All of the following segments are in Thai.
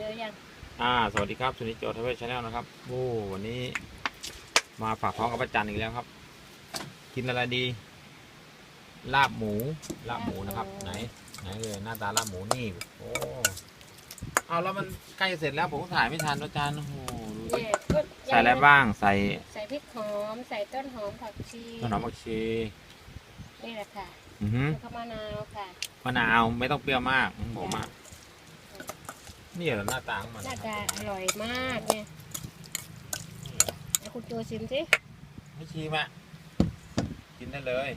เจอยังอ่า สวัสดีครับสุนิจโจทเวชชาแนลนะครับ โอ้ วันนี้ มาฝากท้องกับประจันอีกแล้วครับ กินอะไรดี ลาบหมู ลาบหมูนะครับ ไหน ไหนเลยหน้าตาลาบหมูนี่ โอ้ เอาแล้วมันใกล้จะเสร็จแล้วผมก็ถ่ายไม่ทันอาจารย์ โอ้โหดูสิเนี่ยก็ใส่อะไรบ้าง ใส่ ใส่พริกหอม ใส่ต้นหอมผักชี ต้นหอมผักชี นี่แหละค่ะ อือฮึแล้วก็มะนาวค่ะ มะนาวไม่ต้องเปรี้ยวมากของผมอะ นี่เหรอหน้าตาของมันหน้านะคตารับอร่อยมากเนี่ยเอาคุณตัวชิมสิไม่ชิมอะกินได้เลย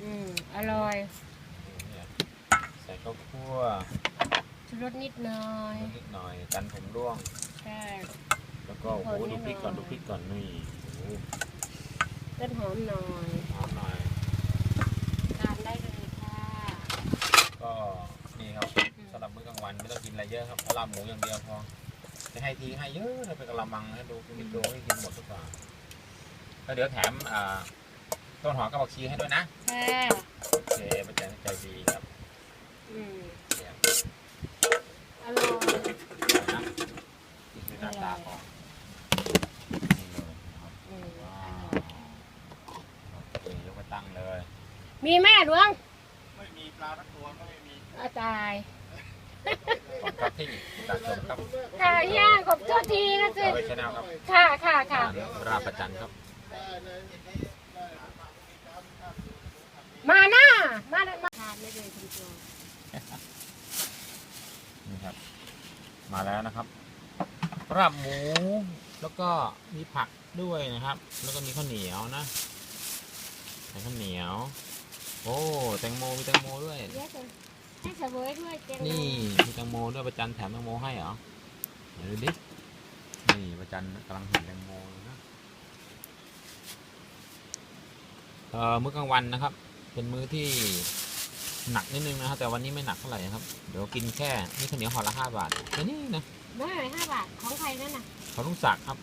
อืมอร่อยเนี่ยใส่ข้าวคั่วชูรสนิดหน่อยนิดหน่อยกันผมร่วงใช่แล้วก็โอ้โหขอนิดูดพริกก่อนหน่ดูอยพริกก่อนนี่โอ้โหต้นหอมหน่อยหอมหน่อย ทานได้เลยค่ะ ก็นี่ครับสำหรับมื้อกลาง วันไม่ต้องกินอะไรเยอะครับเอาลาบหมูอย่างเดียวพอจะให้ทีให้เยอะเลยเป็นกระมังให้ดูคุณมิโตให้กินหมดทุกอย่างแล้วเดี๋ยวแถมอ่าต้นหอมกับผักชีให้ด้วยนะค่ะโอเคประจันใจดีครับอืมเนี่ยอร่อยนะนี่คือหน้าตาของนี่เลยนะครับอืมว้าอวร่อยโอเคยกมาตั้งเลยมีแม่หลวง ไม่มีปลาทั้งตัวก็ไม่มีอาตาย ขอบคุณครับที่ติดตามชมครับค่ะย่าขอบโทษทีนะสิเวชแนลครับค่ะค่ะค่ะ ราประจันครับ มาหน้ามาหน้ามาทานไม่เลยคุณโจนี่ครับ มาแล้วนะครับราบหมู แล้วก็มีผักด้วยนะครับ แล้วก็มีข้าวเหนียวนะใส่ข้าวเหนียว โอ้ แตงโม มีแตงโมด้วย เยอะเลย ให้เสวยด้วยเจงนี่มีแตงโมด้วยประจันแถมแตงโมให้เหรอไหนดูดินี่ประจันกำลังหั่นแตงโมอยู่นะเอ่อมื้อกลางวันนะครับ เป็นมื้อที่หนักนิดนึงนะครับแต่วันนี้ไม่หนักเท่าไหร่นะครับเดี๋ยวกินแค่นี่ข้าวเหนียวห่อละห้าบาทแค่นี้นะไม่ห้าบาทของใครนั่นน่ะขอลุงศักดิ์ครับ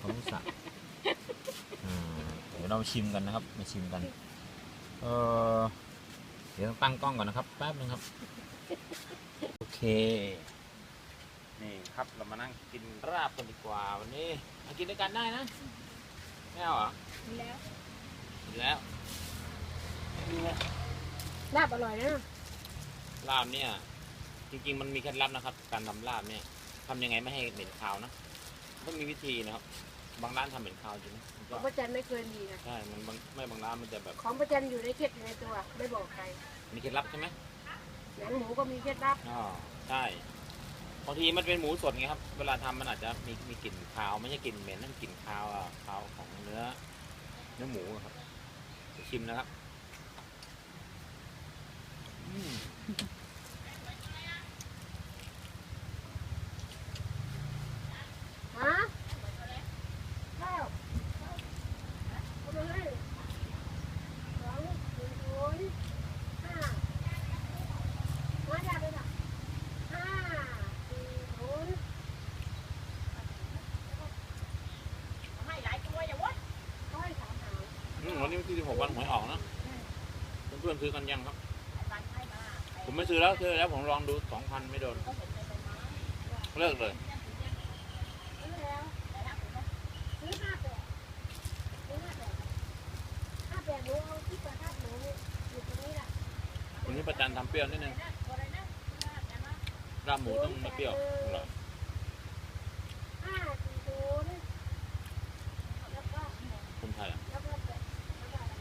ขอลุงศักดิ์อ่าเดี๋ยวเรามาชิมกันนะครับมาชิมกัน เออ เดี๋ยวต้องตั้งกล้องก่อนนะครับ แป๊บนึงครับ โอเค นี่ครับเรามานั่งกินราบกันดีกว่าวันนี้มากินด้วยกันได้นะไม่เอาเหรอแล้วกินแล้วลาบอร่อยนะลาบเนี่ย จริงๆ มันมีเคล็ดลับนะครับ การทำลาบเนี่ยทำยังไงไม่ให้เหม็นคาวนะต้องมีวิธีนะครับ บางร้านทำเหม็นคาวจริงนะมันขก็องประจันไม่เคยมีนะ ใช่มันบางไม่บางร้านมันจะแบบของประจันอยู่ในเคล็ดอยู่ในตัว ไม่บอกใครมีเคล็ดลับใช่ไหมหนังหมูก็มีเคล็ดลับอ๋อใช่บางทีมันเป็นหมูสดไงครับ เวลาทำมันอาจจะมีมีกลิ่นคาวไม่ใช่กลิ่นเหม็นนั่นกลิ่นคาวอะคาวของเนื้อ เนื้อหมูอะครับเดี๋ยวชิมนะครับอืม ฮะข้าวเอามาให้สองหนึ่งศูนย์ห้ามาจากไหนน่ะห้าสี่ศูนย์ให้หลายตัวอย่าวะเขาให้สามหาง อืม วันนี้วันที่สิบหกวันหวยออกนะเพื่อนๆซื้อกันยังครับ ผมไม่ซื้อแล้วซื้อแล้วผมลองดูสองพันไม่โดนเลิกเลยซื้อแล้วซื้อห้าแปดซื้อห้าแปดห้าแปดหนูเอาที่ประทับหนูอยู่ตรงนี้แหละวันนี้ประจันทำเปรี้ยวนิดนึงราบหมูต้องไม่เปรี้ยวอร่อย ห้าสี่ศูนย์แล้วก็ คนไทยอะ แล้วก็แปดแล้วก็อะไร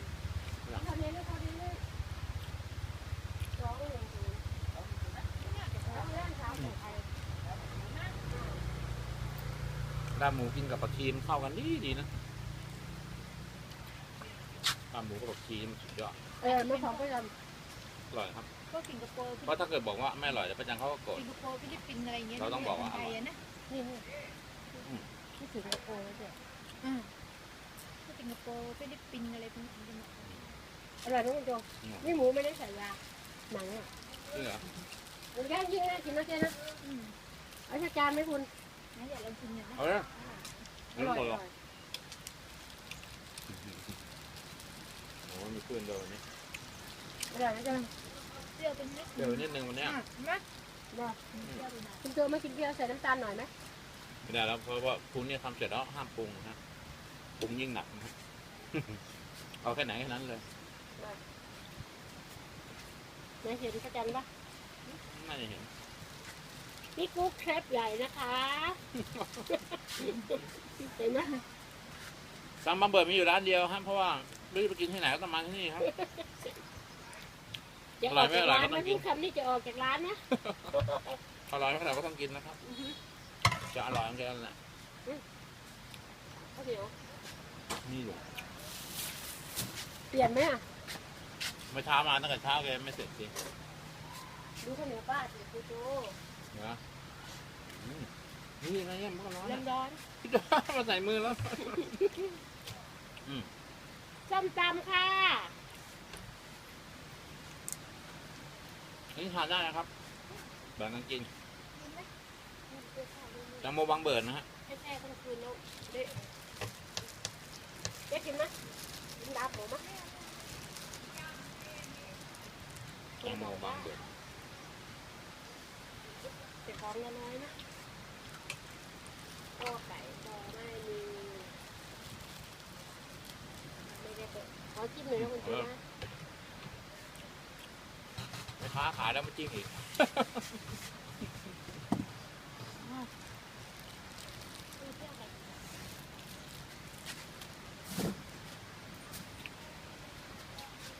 แล้วก็เน้นแล้วก็เน้นเลยสองหนึ่งศูนย์แล้วเล่นสามของใคร ราบหมูกินกับผักชีมันเข้ากันดีดีนะราบหมูกับผักชีมันสุดยอดเออไม่ของก็ทอร่อยครับ ก็สิงคโปร์เพราะถ้าเกิดบอกว่าไม่อร่อยแล้วประจันเขาก็โกรธ สิงคโปร์ฟิลิปปินส์อะไรเงี้ยเราต้องบอกว่า ไทยอะนะำนี่นี่อืม ที่สิงคโปร์ด้วยอืมก็สิงคโปร์ฟิลิปปินส์อะไรพวกนี้ อร่อยนะคุณโจนี่หมูไม่ได้ใส่ยาหนังอะจริงเหรอมันแค่ยิ่งนะกินนะเจ๊นะอืม เอาชาจานไหมคุณงั้ นเดี๋ยวลองชิมหน่อยนะเอาเลยอไม่ร่อยหมดอหรอกร่อยโอ้มีเพื่อนเดียววันนี้อร่อยนะจ๊ะเปรี้ยวเป็นนิดเดี๋ยวนิดนึงวันเนี้ยอะเห็นไหมบอกเที่ยวไปไหนคุณโจไม่กินเปรี้ยวใส่น้ำตาลหน่อยไหมไม่ได้แล้วเพราะว่าปรุงเนี่ยทำเสร็จแล้วห้ามปรุงนะปรุงยิ่งหนักนะเอาแค่ไหนแค่นั้นเลยนายเห็นพระจันทร์ปะน่าจะเห็น นี่กุ๊กแครปใหญ่นะคะเห็นไหมซัมบัมเบิร์ดมีอยู่ร้านเดียวครับเพราะว่าไม่รู้จะไปกินที่ไหนก็ต้องมาที่นี่ครับ จะออร่ออยกไหมจากอร่อยร้านก็ต้นะองกินพูดคำนี้จะออกจากร้านนะอร่อยเท่าไหร่ก็ต้องกินนะครับ จะอร่อยเหมือนกันแหละข้าวเหนียวนี่อยู่เปลี่ยนไหมอะเมื่อเช้ามาตั้งแต่เช้าแกไม่เสร็จสิดูข้าวเหนียวป้าสิคุณโจเนาะอืมนี่อะไรเนี่ยมันก็ร้อนเริ่อะมร้อนพี่โจ้มาใส่มือแล้วส้มตำค่ะ นี่ทานได้นะครับแบ่งกันกินแตงโมบางเบิร์ดนะฮะให้แช่ทั้งคืนแล้วเด็ดเด็ดกินไหมกินดาบหมูไหมแตงโมบางเบิร์ด แต่ของน้อยๆนะก็ไก่ก็ไม่มีไม่ได้เปิดขอจิ้มหน่อยนะคุณโจนะแม่ค้าขายแล้วมาจิ้มอีก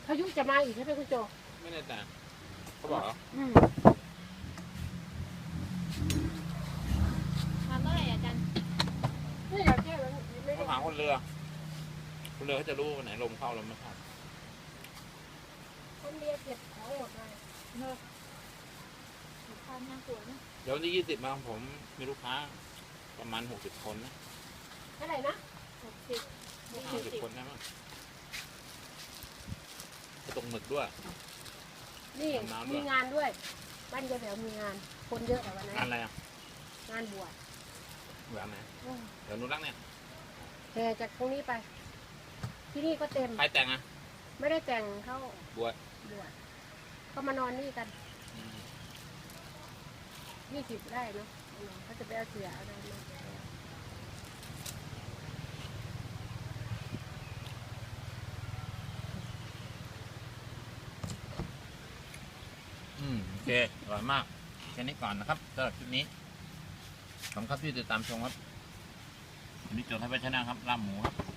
พายุจะมาอีกใช่ไหมคุณโจไม่แน่ใจเขาบอกเหรอ อืม ทำเมื่อไหร่อาจารย์ ไม่อยากแก้แล้วไม่ เขา ได้ ถาม คนเรือ คนเรือเขาจะรู้วันไหนลมเข้าลมไม่เข้าคนเรียกเก็บของหมดเลยเนอะทานย่างสวยนะเดี๋ยววันที่ยี่สิบมาผมมีลูกค้า ประมาณหกสิบคนนะเท่าไหร่นะหกสิบห้าสิบคนได้มั้งไปตกหมึกด้วย นี่ทำน้ำด้วยมีงานด้วย บ้านเดียวแถวมีงาน คนเยอะแต่วันนั้นงานอะไรอะงานบวชงานไหนเดี๋ยวนุรักเนี่ย แห่จากตรงนี้ไป ที่นี่ก็เต็ม ใครแต่งอะ ไม่ได้แต่งเข้าบวช บวชก็มานอนนี่กันอืมยี่สิบได้เนาะเขาจะไปเอาเสืออะไรมาอืมโอเคอร่อยมากแค่นี้ก่อนนะครับสำหรับคลิปนี้ขอบคุณครับที่ติดตามชมครับวั นนี้โจทย์ให้ไปชนะครับลาบหมูครับ